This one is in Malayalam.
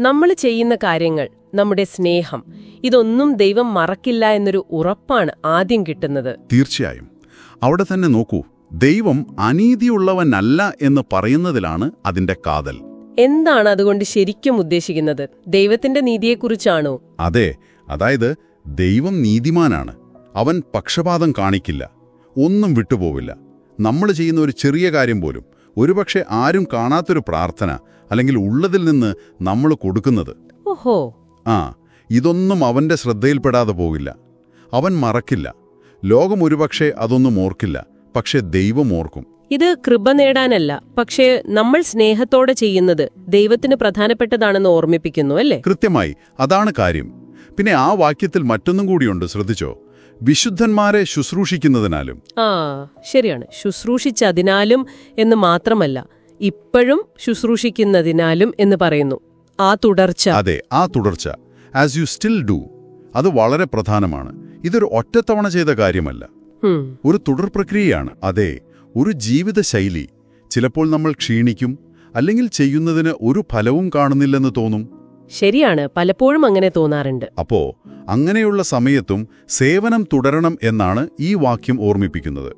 നമ്മൾ ചെയ്യുന്ന കാര്യങ്ങൾ നമ്മുടെ സ്നേഹം ഇതൊന്നും ദൈവം മറക്കില്ല എന്നൊരു ഉറപ്പാണ് ആദ്യം കിട്ടുന്നത്. തീർച്ചയായും. അവിടെ തന്നെ നോക്കൂ ദൈവം അനീതിയുള്ളവനല്ല എന്ന് പറയുന്നതിലാണ് അതിന്റെ കാതൽ. എന്താണ് അതുകൊണ്ട് ശരിക്കും ഉദ്ദേശിക്കുന്നത്? ദൈവത്തിന്റെ നീതിയെക്കുറിച്ചാണോ? അതെ അതായത് ദൈവം നീതിമാനാണ്. അവൻ പക്ഷപാതം കാണിക്കില്ല ഒന്നും വിട്ടുപോവില്ല. നമ്മൾ ചെയ്യുന്ന ഒരു ചെറിയ കാര്യം പോലും ഒരുപക്ഷെ ആരും കാണാത്തൊരു പ്രാർത്ഥന അല്ലെങ്കിൽ ഉള്ളതിൽ നിന്ന് നമ്മൾ കൊടുക്കുന്നത്. ഓഹോ. ആ ഇതൊന്നും അവന്റെ ശ്രദ്ധയിൽപ്പെടാതെ പോകില്ല. അവൻ മറക്കില്ല. ലോകം ഒരുപക്ഷെ അതൊന്നും ഓർക്കില്ല. പക്ഷെ ദൈവം ഓർക്കും. ഇത് കൃപ നേടാനല്ല പക്ഷേ നമ്മൾ സ്നേഹത്തോടെ ചെയ്യുന്നത് ദൈവത്തിന് പ്രധാനപ്പെട്ടതാണെന്ന് ഓർമ്മിപ്പിക്കുന്നു അല്ലേ? കൃത്യമായി അതാണ് കാര്യം. പിന്നെ ആ വാക്യത്തിൽ മറ്റൊന്നും കൂടിയുണ്ട് ശ്രദ്ധിച്ചോ? വിശുദ്ധന്മാരെ ശുശ്രൂഷിക്കുന്നതിനാലും. ആ ശരിയാണ്. ശുശ്രൂഷിച്ചതിനാലും എന്ന് മാത്രമല്ല ഇപ്പോഴും ശുശ്രൂഷിക്കുന്നതിനാലും എന്ന് പറയുന്നു. ആ തുടർച്ച. അതെ ആ തുടർച്ച. ആസ് യു സ്റ്റിൽ ഡു അത് വളരെ പ്രധാനമാണ്. ഇതൊരു ഒറ്റത്തവണ ചെയ്ത കാര്യമല്ല. ഒരു തുടർ പ്രക്രിയയാണ്. അതെ ഒരു ജീവിതശൈലി ചിലപ്പോൾ നമ്മൾ ക്ഷീണിക്കും അല്ലെങ്കിൽ ചെയ്യുന്നതിന് ഒരു ഫലവും കാണുന്നില്ലെന്ന് തോന്നും. ശരിയാണ്. പലപ്പോഴും അങ്ങനെ തോന്നാറുണ്ട്. അപ്പോ അങ്ങനെയുള്ള സമയത്തും സേവനം തുടരണം എന്നാണ് ഈ വാക്യം ഓർമ്മിപ്പിക്കുന്നത്.